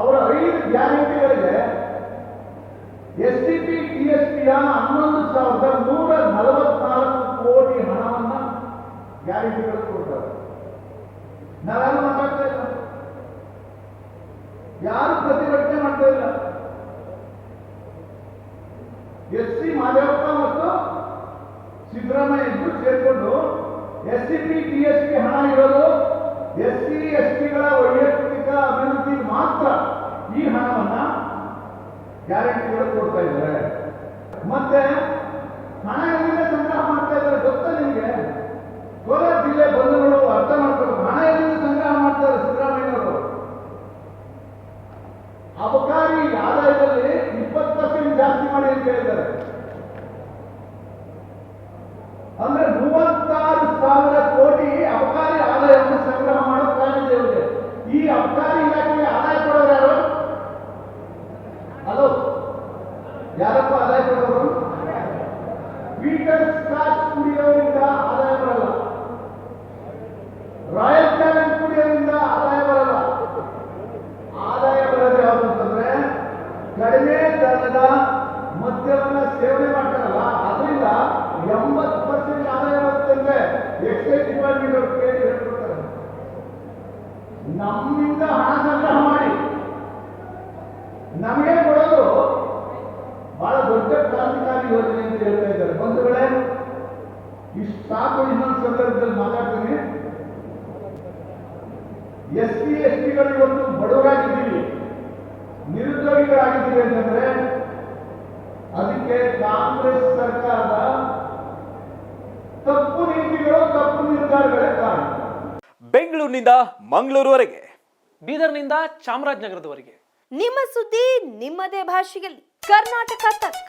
ಅವರ ಐದು ಗ್ಯಾರಂಟಿಗಳಿಗೆ S T P, T S ಪಿಯ ಹನ್ನೊಂದು ಸಾವಿರದ ನೂರ ನಲವತ್ನಾಲ್ಕು ಕೋಟಿ ಹಣವನ್ನ ಗ್ಯಾರಂಟಿಗಳು ಕೊಡ್ತಾರೆ. ನಾವೇನು ಮಾತಾಡ್ತಾ ಇಲ್ಲ. ಯಾರು ಪ್ರತಿಭಟನೆ ಮಾಡ್ತಾ ಇಲ್ಲ. ಎಸ್ ಸಿ ಮಾದೇವಪ್ಪ ಮತ್ತು ಸಿದ್ದರಾಮಯ್ಯ ಇಬ್ಬರು ಸೇರಿಕೊಂಡು S C P, T S P ಹಣ ಇರೋದು ಎಸ್ ಸಿ, ಎಸ್ ಟಿಗಳ ಅಭಿವೃದ್ಧಿ ಮಾತ್ರ ಈ ಹಣವನ್ನ ಗ್ಯಾರಂಟಿಗಳು ಕೊಡ್ತಾ ಇದ್ದಾರೆ. ಮತ್ತೆ ಹಣ ಎಲ್ಲಿಂದ ಸಂಗ್ರಹ ಮಾಡ್ತಾ ಇದ್ದಾರೆ ಗೊತ್ತಾ ನಿಮಗೆ? ಕೋಲಾರ ಜಿಲ್ಲೆ ಬಂಧುಗಳು ಅರ್ಥ ಮಾಡ್ಕೊಂಡು ಹಣ ಎಲ್ಲಿಂದ ಸಂಗ್ರಹ ಮಾಡ್ತಾರೆ ಸಿದ್ದರಾಮಯ್ಯವರು ಅಬಕಾರಿ ಆದಾಯದಲ್ಲಿ ಇಪ್ಪತ್ತು ಪರ್ಸೆಂಟ್ ಜಾಸ್ತಿ ಮಾಡಿ ಅಂತ ಹೇಳಿದ್ದಾರೆ. ಅಂದ್ರೆ ಮೂವತ್ತಾರು ಸಾವಿರ ಕೋಟಿ ಅಬಕಾರಿ ಆದಾಯವನ್ನು ಸಂಗ್ರಹ ಮಾಡೋ ಈ ಅಬಕಾರಿ ಇಲಾಖೆಗೆ ಆದಾಯ ಕೊಡೋರು ಯಾರು ಹಲೋ ಯಾರಪ್ಪ ಆದಾಯ ಕೊಡೋರು? ಪೀಟರ್ ಸ್ಕಾಚ್ ಕುಡಿಯೋರಿಂದ ಆದಾಯ ಬರಲ್ಲ. ರಾಯಲ್ ಚಾಲೆಂಜ್ ಕುಡಿಯೋದ್ರಿಂದ ಆದಾಯ ಬರಲ್ಲ. ಆದಾಯ ಬರೋದು ಯಾವುದು ಅಂತಂದ್ರೆ ಕಡಿಮೆ ದರದ ಮದ್ಯವನ್ನ ಸೇವನೆ ಮಾಡ್ತಾರಲ್ಲ, ಅದರಿಂದ ಎಂಬತ್ತು ಪರ್ಸೆಂಟ್ ಆದಾಯ ಬರುತ್ತೆ ಅಂದ್ರೆ ಎಕ್ಸೈಸ್ ಡಿಪಾರ್ಟ್ಮೆಂಟ್ ಅವ್ರು ಕೇಳಿ ಹೇಳ್ಕೊಡ್ತಾರೆ. ನಮ್ಮಿಂದ ಹಣ ಸಂಗ್ರಹ ಮಾಡಿ ನಮಗೆ ಕೊಡೋದು ಬಹಳ ದೊಡ್ಡ ಕ್ರಾಂತಿಕಾರಿ ಯೋಜನೆ ಅಂತ ಹೇಳ್ತಾ ಇದ್ದಾರೆ ಬಂಧುಗಳೇ ಇಷ್ಟು ಸಾಕು ಇನ್ನೊಂದು ಸಂದರ್ಭದಲ್ಲಿ ಮಾತಾಡ್ತೀನಿ. ಎಸ್ ಸಿ ಎಸ್ ಟಿಗಳು ಇವತ್ತು ಬಡವರಾಗಿದ್ದೀವಿ. ನಿರುದ್ಯೋಗಿಗಳಾಗಿದ್ದೀವಿ ಅಂತಂದ್ರೆ ಅದಕ್ಕೆ ಕಾಂಗ್ರೆಸ್ ಸರ್ಕಾರದ ತಪ್ಪು ನೀತಿಗಳು ತಪ್ಪು ನಿರ್ಧಾರಗಳೇ ಕಾರಣ. ಬೆಂಗಳೂರಿನಿಂದ ಮಂಗಳೂರುವರೆಗೆ. ಬೀದರ್ನಿಂದ ಚಾಮರಾಜನಗರದವರೆಗೆ. ನಿಮ್ಮ ಸುದ್ದಿ ನಿಮ್ಮದೇ ಭಾಷೆಯಲ್ಲಿ. ಕರ್ನಾಟಕ ತಕ್.